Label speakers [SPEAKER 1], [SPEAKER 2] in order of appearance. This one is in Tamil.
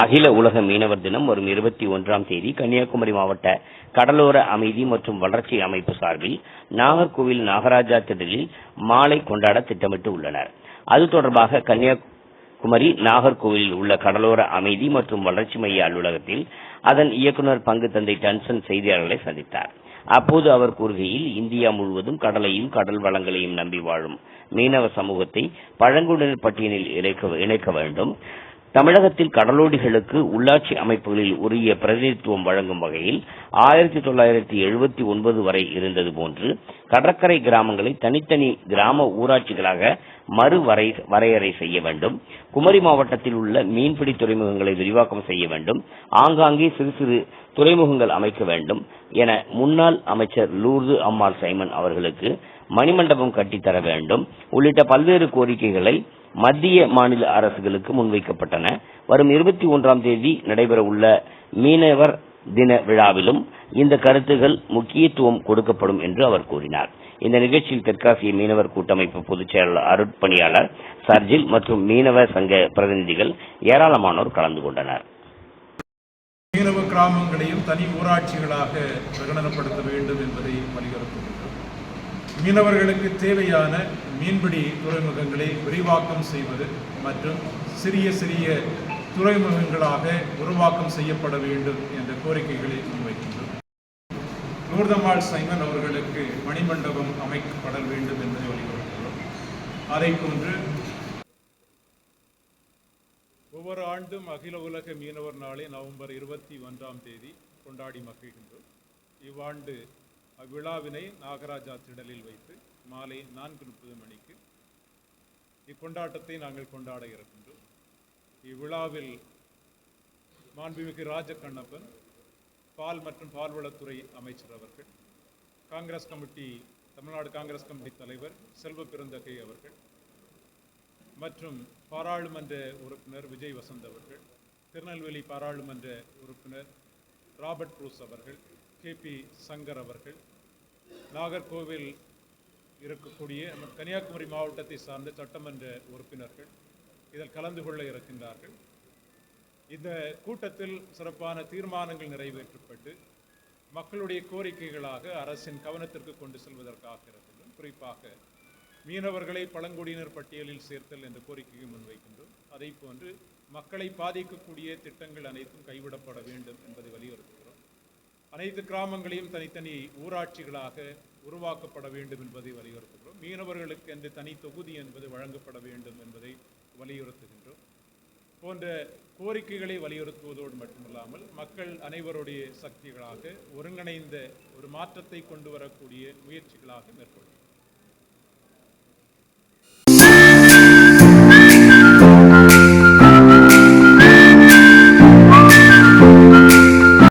[SPEAKER 1] அகில உலக மீனவர் தினம் வரும் இருபத்தி ஒன்றாம் தேதி கன்னியாகுமரி மாவட்ட கடலோர அமைதி மற்றும் வளர்ச்சி அமைப்பு சார்பில் நாகர்கோவில் நாகராஜா திடலில் மாலை கொண்டாட திட்டமிட்டு உள்ளனர். அது தொடர்பாக கன்னியாகுமரி நாகர்கோவிலில் உள்ள கடலோர அமைதி மற்றும் வளர்ச்சி மைய அலுவலகத்தில் அதன் இயக்குநர் பங்கு தந்தை டன்சன் செய்தியாளர்களை சந்தித்தார். அப்போது அவர் கூறுகையில் இந்தியா முழுவதும் கடலையும் கடல் வளங்களையும் நம்பி வாழும் மீனவ சமூகத்தை பழங்குடியினர் பட்டியலில் இணைக்க இணைக்க வேண்டும். தமிழகத்தில் கடலோடிகளுக்கு உள்ளாட்சி அமைப்புகளில் உரிய பிரதிநிதித்துவம் வழங்கும் வகையில் ஆயிரத்தி தொள்ளாயிரத்தி எழுபத்தி ஒன்பது வரை இருந்தது போன்று கடற்கரை கிராமங்களை தனித்தனி கிராம ஊராட்சிகளாக மறு வரை வரையறை செய்ய வேண்டும். குமரி மாவட்டத்தில் உள்ள மீன்பிடி துறைமுகங்களை விரிவாக்கம் செய்ய வேண்டும். ஆங்காங்கே சிறு சிறு துறைமுகங்கள் அமைக்க வேண்டும் என முன்னாள் அமைச்சர் லூர்து அம்மாள் சைமன் அவர்களுக்கு மணிமண்டபம் கட்டித்தர வேண்டும். உள்ளிட்ட பல்வேறு கோரிக்கைகளை மத்திய மாநில அரசுகளுக்கு முன்வைக்கப்பட்டன. வரும் இருபத்தி ஒன்றாம் தேதி நடைபெற உள்ள மீனவர் தின விழாவிலும் இந்த கருத்துகள் முக்கியத்துவம் கொடுக்கப்படும் என்று அவர் கூறினார். இந்த நிகழ்ச்சியில் தெற்காசிய மீனவர் கூட்டமைப்பு பொதுச் செயலாளர் அருட்பணியாளர் சர்ஜில் மற்றும் மீனவ சங்க பிரதிநிதிகள் ஏராளமானோர் கலந்து கொண்டனர்.
[SPEAKER 2] மீனவ கிராமங்களையும் தனி ஊராட்சிகளாக பிரகடனப்படுத்த வேண்டும் என்பதை வலியுறுத்துகின்றோம். மீனவர்களுக்கு தேவையான மீன்பிடி துறைமுகங்களை விரிவாக்கம் செய்வது மற்றும் சிறிய சிறிய துறைமுகங்களாக உருவாக்கம் செய்யப்பட வேண்டும் என்ற கோரிக்கைகளை முன்வைக்கின்றோம். நூர்தமாள் சைமன் அவர்களுக்கு மணிமண்டபம் அமைக்கப்பட வேண்டும் என்பதை வலியுறுத்துகிறோம். அதை போன்று ஒவ்வொரு ஆண்டும் அகில உலக மீனவர் நாளை நவம்பர் இருபத்தி ஒன்றாம் தேதி கொண்டாடி மகிழ்கின்றோம். இவ்வாண்டு அவ்விழாவினை நாகராஜா திடலில் வைத்து மாலை நான்கு முப்பது மணிக்கு இக்கொண்டாட்டத்தை நாங்கள் கொண்டாட இருக்கின்றோம். இவ்விழாவில் மாண்புமிகு ராஜகண்ணப்பன் பால் மற்றும் பால்வளத்துறை அமைச்சர் அவர்கள் காங்கிரஸ் கமிட்டி தமிழ்நாடு காங்கிரஸ் கமிட்டி தலைவர் செல்வ பெருந்தகை அவர்கள் மற்றும் பாராளுமன்ற உறுப்பினர் விஜய் வசந்த் அவர்கள் திருநெல்வேலி பாராளுமன்ற உறுப்பினர் ராபர்ட் ப்ரூஸ் அவர்கள் கே பி சங்கர் அவர்கள் நாகர்கோவில் இருக்கக்கூடிய நம்ம கன்னியாகுமரி மாவட்டத்தை சார்ந்த சட்டமன்ற உறுப்பினர்கள் இதில் கலந்து கொள்ள இருக்கின்றார்கள். இந்த கூட்டத்தில் சிறப்பான தீர்மானங்கள் நிறைவேற்றப்பட்டு மக்களுடைய கோரிக்கைகளாக அரசின் கவனத்திற்கு கொண்டு செல்வதற்காக இருக்கின்றோம். குறிப்பாக மீனவர்களை பழங்குடியினர் பட்டியலில் சேர்த்தல் என்ற கோரிக்கையை முன்வைக்கின்றோம். அதை போன்று மக்களை பாதிக்கக்கூடிய திட்டங்கள் அனைத்தும் கைவிடப்பட வேண்டும் என்பதை வலியுறுத்துகிறோம். அனைத்து கிராமங்களையும் தனித்தனி ஊராட்சிகளாக உருவாக்கப்பட வேண்டும் என்பதை வலியுறுத்துகிறோம். மீனவர்களுக்கு என்று தனி தொகுதி என்பது வழங்கப்பட வேண்டும் என்பதை வலியுறுத்துகின்றோம். போன்ற கோரிக்கைகளை வலியுறுத்துவதோடு மட்டுமல்லாமல் மக்கள் அனைவருடைய சக்திகளாக ஒருங்கிணைந்த ஒரு மாற்றத்தை கொண்டு வரக்கூடிய முயற்சிகளாக மேற்கொள்ளும்